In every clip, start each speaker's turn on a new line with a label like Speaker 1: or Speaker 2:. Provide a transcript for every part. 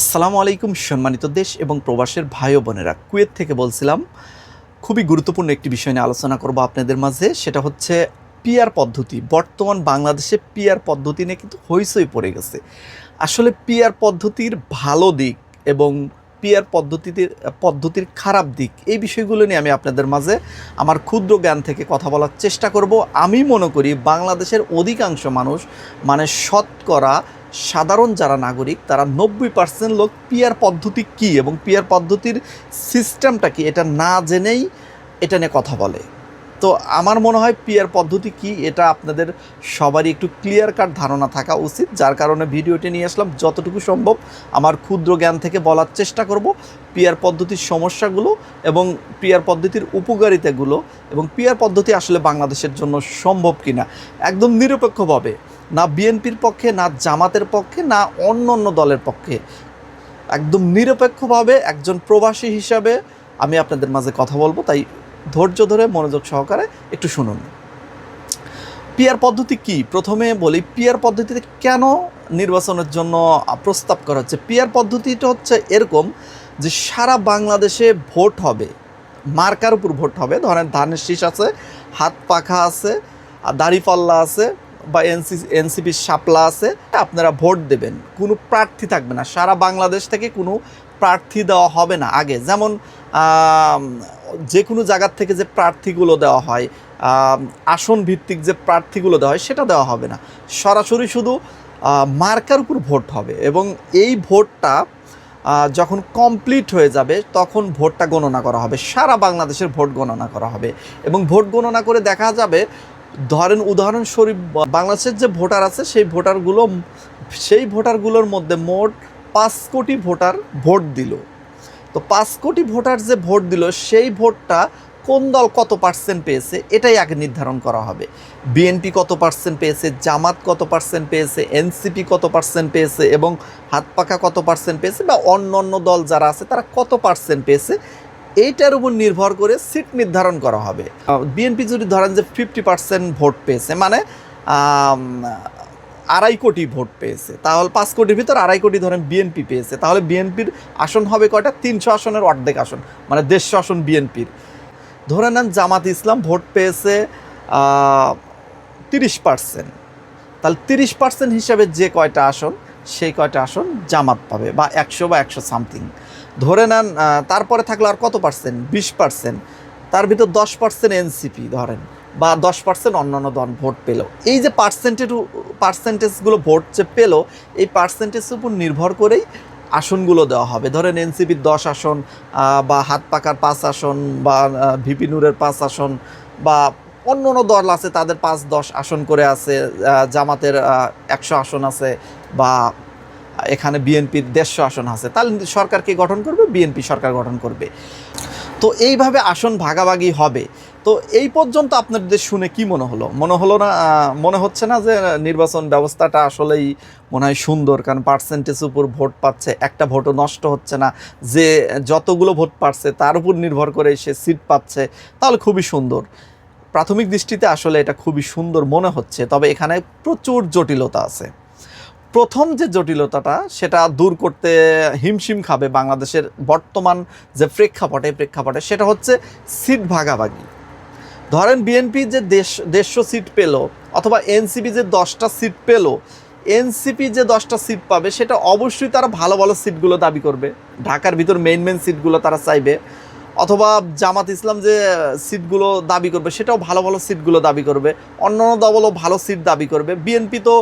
Speaker 1: আসসালামু আলাইকুম, সম্মানিত দেশ এবং প্রবাসের ভাই বোনেরা। কুয়েত থেকে বলছিলাম, খুবই গুরুত্বপূর্ণ একটি বিষয় নিয়ে আলোচনা করব আপনাদের মাঝে। সেটা হচ্ছে পিয়ার পদ্ধতি। বর্তমান বাংলাদেশে পিয়ার পদ্ধতি নিয়ে কিন্তু হইচই পড়ে গেছে। আসলে পিয়ার পদ্ধতির ভালো দিক এবং পিয়ার পদ্ধতির পদ্ধতির খারাপ দিক, এই বিষয়গুলো নিয়ে আমি আপনাদের মাঝে আমার ক্ষুদ্র জ্ঞান থেকে কথা বলার চেষ্টা করব। আমি মনে করি বাংলাদেশের অধিকাংশ মানুষ মানে শতকরা সাধারণ যারা নাগরিক, তারা নব্বই পার্সেন্ট লোক পিয়ার পদ্ধতি কী এবং পিয়ার পদ্ধতির সিস্টেমটা কি এটা না জেনেই এটা নিয়ে কথা বলে। তো আমার মনে হয় পিয়ার পদ্ধতি কি এটা আপনাদের সবারই একটু ক্লিয়ার কাট ধারণা থাকা উচিত, যার কারণে ভিডিওটি নিয়ে আসলাম যতটুকু সম্ভব। আমার ক্ষুদ্র জ্ঞান থেকে বলার চেষ্টা করব পিয়ার পদ্ধতির সমস্যাগুলো এবং পিয়ার পদ্ধতির উপকারিতাগুলো এবং পিয়ার পদ্ধতি আসলে বাংলাদেশের জন্য সম্ভব কিনা, একদম নিরপেক্ষভাবে। না বিএনপির পক্ষে, না জামাতের পক্ষে, না অন্য অন্য দলের পক্ষে। একদম নিরপেক্ষভাবে একজন প্রবাসী হিসাবে আমি আপনাদের মাঝে কথা বলব, তাই ধৈর্য ধরে মনোযোগ সহকারে একটু শুনুন। পিয়ার পদ্ধতি কি? প্রথমে বলি, পিয়ার পদ্ধতিতে কেন নির্বাচনের জন্য প্রস্তাব করা হচ্ছে? পিয়ার পদ্ধতিটা হচ্ছে এরকম যে সারা বাংলাদেশে ভোট হবে। মার্কার উপর ভোট হবে। ধরেন ধানের শীষ আছে, হাত পাখা আছে দাড়িপাল্লা আছে। বা এনসি এনসিপির সাপলা আছে, আপনারা ভোট দেবেন। কোনো প্রার্থী থাকবে না। সারা বাংলাদেশ থেকে কোনো প্রার্থী দেওয়া হবে না। আগে যেমন যে কোনো জায়গার থেকে যে প্রার্থীগুলো দেওয়া হয় আসন ভিত্তিক যে প্রার্থীগুলো দেওয়া হয়, সেটা দেওয়া হবে না। সরাসরি শুধু মার্কার উপর ভোট হবে এবং এই ভোটটা যখন কমপ্লিট হয়ে যাবে, তখন ভোটটা গণনা করা হবে। সারা বাংলাদেশের ভোট গণনা করা হবে। এবং ভোট গণনা করে দেখা যাবে ধরেন উদাহরণস্বরূপ, বাংলাদেশের যে ভোটার আছে, সেই ভোটারগুলো, সেই ভোটারগুলোর মধ্যে মোট পাঁচ কোটি ভোটার ভোট দিল। তো পাঁচ কোটি ভোটার যে ভোট দিল, সেই ভোটটা কোন দল কত পার্সেন্ট পেয়েছে, এটাই আগে নির্ধারণ করা হবে। বিএনপি কত পার্সেন্ট পেয়েছে, জামাত কত পার্সেন্ট পেয়েছে, এনসিপি কত পার্সেন্ট পেয়েছে এবং হাত পাকা কত পার্সেন্ট পেয়েছে বা অন্য অন্য দল যারা আছে, তারা কত পার্সেন্ট পেয়েছে এইটার উপর নির্ভর করে সিট নির্ধারণ করা হবে। বিএনপি যদি ধরেন যে ফিফটি পার্সেন্ট ভোট পেয়েছে মানে আড়াই কোটি ভোট পেয়েছে, তাহলে পাঁচ কোটির ভিতর আড়াই কোটি ধরেন বিএনপি পেয়েছে, তাহলে বিএনপির আসন হবে কয়টা? তিনশো আসনের অর্ধেক আসন মানে দেড়শো আসন বিএনপির ধরে নেন জামাত ইসলাম ভোট পেয়েছে তিরিশ পার্সেন্ট তাহলে তিরিশ পার্সেন্ট হিসাবে যে কয়টা আসন, সেই কয়টা আসন জামাত পাবে, বা একশো বা একশো সামথিং। ধরে নেন তারপরে থাকল আর কত পার্সেন্ট বিশ পার্সেন্ট তার ভিতর দশ পার্সেন্ট এনসিপি ধরেন, বা দশ পার্সেন্ট অন্যান্য দল ভোট পেল। এই যে পার্সেন্টেজ পার্সেন্টেজগুলো ভোট যে পেল, এই পার্সেন্টেজের উপর নির্ভর করেই আসনগুলো দেওয়া হবে। ধরেন এনসিপির দশ আসন বা হাত পাকার পাঁচ আসন, বা ভিপি নূরের পাঁচ আসন, বা অন্য অন্য দল আছে, তাদের পাঁচ দশ আসন করে আছে জামাতের একশো আসন আছে, বা এখানে বিএনপির দেড়শো আসন আছে। তাহলে সরকার কে গঠন করবে? বিএনপি সরকার গঠন করবে। তো এইভাবে আসন ভাগাভাগি হবে। তো এই পর্যন্ত আপনাদের শুনে কি মনে হলো? মনে হলো না মনে হচ্ছে না যে নির্বাচন ব্যবস্থাটা আসলেই মনে হয় সুন্দর, কারণ পার্সেন্টেজ উপর ভোট পাচ্ছে, একটা ভোটও নষ্ট হচ্ছে না। যে যতগুলো ভোট পাচ্ছে তার উপর নির্ভর করে সে সিট পাচ্ছে, তাহলে খুবই সুন্দর। প্রাথমিক দৃষ্টিতে আসলে এটা খুবই সুন্দর মনে হচ্ছে, তবে এখানে প্রচুর জটিলতা আছে। প্রথম যে জটিলতাটা, সেটা দূর করতে হিমশিম খাবে বাংলাদেশের বর্তমান যে প্রেক্ষাপটে প্রেক্ষাপটে, সেটা হচ্ছে সিট ভাগাভাগি। ধরেন বিএনপি যে দেশ, দেড়শো সিট পেল, অথবা এনসিপি যে দশটা সিট পেল, এনসিপি যে দশটা সিট পাবে, সেটা অবশ্যই তারা ভালো ভালো সিটগুলো দাবি করবে। ঢাকার ভিতর মেইন মেইন সিটগুলো তারা চাইবে। অথবা জামাত ইসলাম যে সিটগুলো দাবি করবে, সেটাও ভালো ভালো সিটগুলো দাবি করবে। অন্যান্য অন্য দলও ভালো সিট দাবি করবে। বিএনপি তো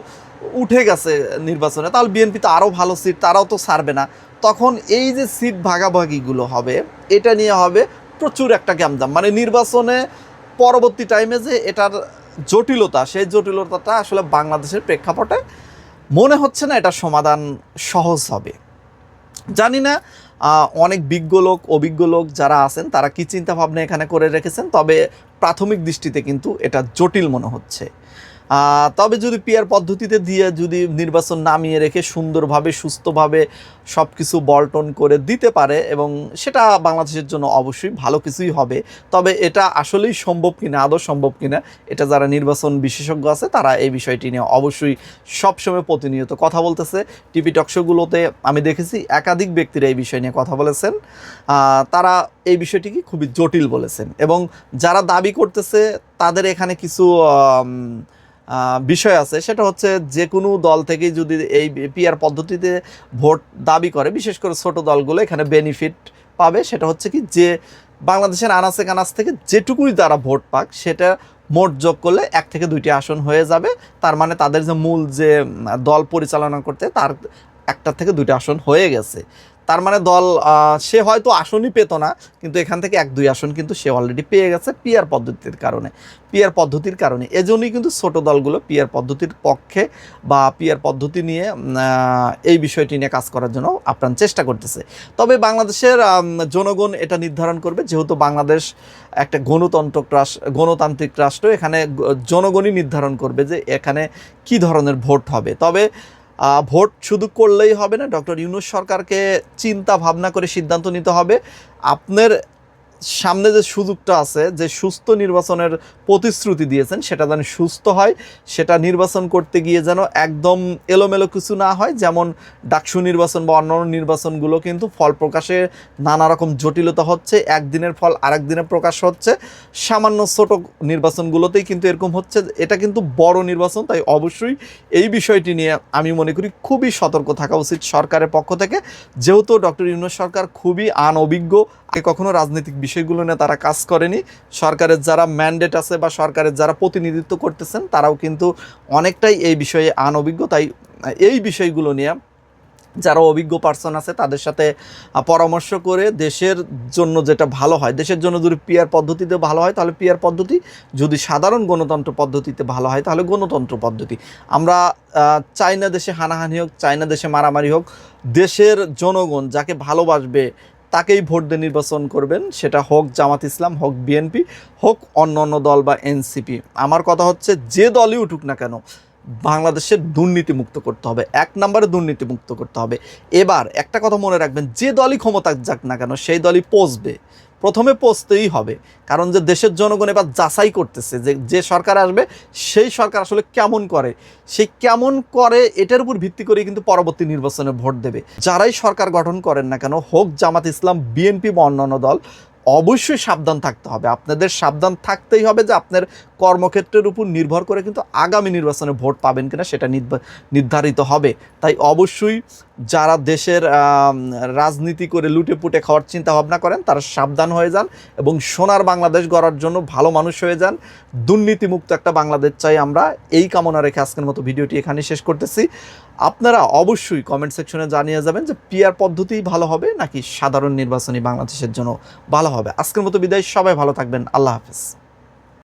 Speaker 1: উঠে গেছে নির্বাচনে, তাহলে বিএনপি তো আরও ভালো সিট তারাও তো ছাড়বে না। তখন এই যে সিট ভাগাভাগিগুলো হবে, এটা নিয়ে হবে প্রচুর একটা গ্যামজাম। মানে নির্বাচনে পরবর্তী টাইমে যে এটার জটিলতা, সেই জটিলতাটা আসলে বাংলাদেশের প্রেক্ষাপটে মনে হচ্ছে না এটা সমাধান সহজ হবে। জানি না অনেক বিজ্ঞ লোক, অভিজ্ঞ লোক যারা আছেন, তারা কি চিন্তাভাবনা এখানে করে রেখেছেন, তবে প্রাথমিক দৃষ্টিতে কিন্তু এটা জটিল মনে হচ্ছে। তবে যদি পিয়ার পদ্ধতিতে দিয়ে যদি নির্বাচন নামিয়ে রেখে সুন্দরভাবে, সুস্থভাবে সব কিছু বল্টন করে দিতে পারে এবং সেটা বাংলাদেশের জন্য অবশ্যই ভালো কিছুই হবে। তবে এটা আসলেই সম্ভব কিনা, আদৌ সম্ভব কিনা, এটা যারা নির্বাচন বিশেষজ্ঞ আছে, তারা এই বিষয়টি নিয়ে অবশ্যই সবসময় প্রতিনিয়ত কথা বলতেছে। টিভি টকশোগুলোতে আমি দেখেছি, একাধিক ব্যক্তিরা এই বিষয় নিয়ে কথা বলেছেন। তারা এই বিষয়টিকে খুবই জটিল বলেছেন এবং যারা দাবি করতেছে, তাদের এখানে কিছু বিষয় আছে। সেটা হচ্ছে যে কোনো দল থেকেই যদি এই পিআর পদ্ধতিতে ভোট দাবি করে, বিশেষ করে ছোট দলগুলো এখানে বেনিফিট পাবে। সেটা হচ্ছে কি যে বাংলাদেশের আনাচে কানাচ থেকে যেটুকুই তারা ভোট পাক, সেটা মোট যোগ করলে এক থেকে দুইটি আসন হয়ে যাবে। তার মানে তাদের যে মূল যে দল পরিচালনা করতে, তার একটা থেকে দুইটা আসন হয়ে গেছে। তার মানে দল সে হয়তো আসনই পেত না, কিন্তু এখান থেকে এক দুই আসন কিন্তু সে অলরেডি পেয়ে গেছে পিয়ার পদ্ধতির কারণে, পিয়ার পদ্ধতির কারণে। এজন্যই কিন্তু ছোট দলগুলো পিয়ার পদ্ধতির পক্ষে বা পিয়ার পদ্ধতি নিয়ে এই বিষয়টি নিয়ে কাজ করার জন্য আপ্রাণ চেষ্টা করতেছে। তবে বাংলাদেশের জনগণ এটা নির্ধারণ করবে, যেহেতু বাংলাদেশ একটা গণতন্ত্র রাষ্ট্র, গণতান্ত্রিক রাষ্ট্র, এখানে জনগণই নির্ধারণ করবে যে এখানে কি ধরনের ভোট হবে। তবে ভোট শুধু করলেই হবে না, ডক্টর ইউনুস সরকারকে চিন্তা ভাবনা করে সিদ্ধান্ত নিতে হবে। আপনার সামনে যে সুযোগটা আছে, যে সুস্থ নির্বাচনের প্রতিশ্রুতি দিয়েছেন, সেটা যেন সুস্থ হয়, সেটা নির্বাচন করতে গিয়ে যেন একদম এলোমেলো কিছু না হয়, যেমন ডাকসু নির্বাচন বা অন্যান্য নির্বাচনগুলো কিন্তু ফল প্রকাশে নানা রকম জটিলতা হচ্ছে, একদিনের ফল আরেক দিনে প্রকাশ হচ্ছে। সামান্য ছোট নির্বাচনগুলোতেই কিন্তু এরকম হচ্ছে, এটা কিন্তু বড় নির্বাচন, তাই অবশ্যই এই বিষয়টি নিয়ে আমি মনে করি খুবই সতর্ক থাকা উচিত সরকারের পক্ষ থেকে। যেহেতু ডক্টর ইউনুস সরকার খুবই আনঅভিজ্ঞ কখনো রাজনৈতিক বিষয়গুলো নিয়ে তারা কাজ করেনি। সরকারের যারা ম্যান্ডেট আছে বা সরকারের যারা প্রতিনিধিত্ব করতেছেন, তারাও কিন্তু অনেকটাই এই বিষয়ে আনঅভিজ্ঞ তাই এই বিষয়গুলো নিয়ে যারা অভিজ্ঞ পার্সন আছে, তাদের সাথে পরামর্শ করে দেশের জন্য যেটা ভালো হয়, দেশের জন্য যদি পিয়ার পদ্ধতিতে ভালো হয়, তাহলে পিয়ার পদ্ধতি, যদি সাধারণ গণতন্ত্র পদ্ধতিতে ভালো হয়, তাহলে গণতন্ত্র পদ্ধতি। আমরা চাইনা দেশে হানাহানি হোক চাইনা দেশে মারামারি হোক, দেশের জনগণ যাকে ভালোবাসবে তাকেই ভোট দিয়ে নির্বাচন করবেন। সেটা হোক জামাত ইসলাম, হোক বিএনপি, হোক অন্য অন্য দল বা এনসিপি। আমার কথা হচ্ছে, যে দলই উঠুক না কেন বাংলাদেশের দুর্নীতিমুক্ত করতে হবে। এক নম্বরে দুর্নীতিমুক্ত করতে হবে। এবার একটা কথা মনে রাখবেন, যে দলই ক্ষমতা যাক না কেন, সেই দলই পচবে। প্রথমে পৌঁছতেই হবে। কারণ যে দেশের জনগণ এবার যাচাই করতেছে যে যে সরকার আসবে, সেই সরকার আসলে কেমন করে? সেই কেমন করে এটার উপর ভিত্তি করে কিন্তু পরবর্তী নির্বাচনে ভোট দেবে। যারাই সরকার গঠন করেন না কেন, হোক জামাত ইসলাম, বিএনপি বা অন্যান্য দল অবশ্যই সাবধান থাকতে হবে। আপনাদের সাবধান থাকতেই হবে যে আপনার কর্মক্ষেত্রের উপর নির্ভর করে কিন্তু আগামী নির্বাচনে ভোট পাবেন কিনা সেটা নির্ধারিত হবে। তাই অবশ্যই যারা দেশের রাজনীতি করে লুটে পুটে খাওয়ার চিন্তা ভাবনা করেন, তারা সাবধান হয়ে যান এবং সোনার বাংলাদেশ গড়ার জন্য ভালো মানুষ হয়ে যান। দুর্নীতিমুক্ত একটা বাংলাদেশ চাই আমরা। এই কামনা রেখে আজকের মতো ভিডিওটি এখানে শেষ করতেছি। আপনারা অবশ্যই কমেন্ট সেকশনে জানিয়ে যাবেন যে পিয়ার পদ্ধতিই ভালো হবে নাকি সাধারণ নির্বাচনী বাংলাদেশের জন্য ভালো হবে। আজকের মতো বিদায়। সবাই ভালো থাকবেন। আল্লাহ হাফেজ।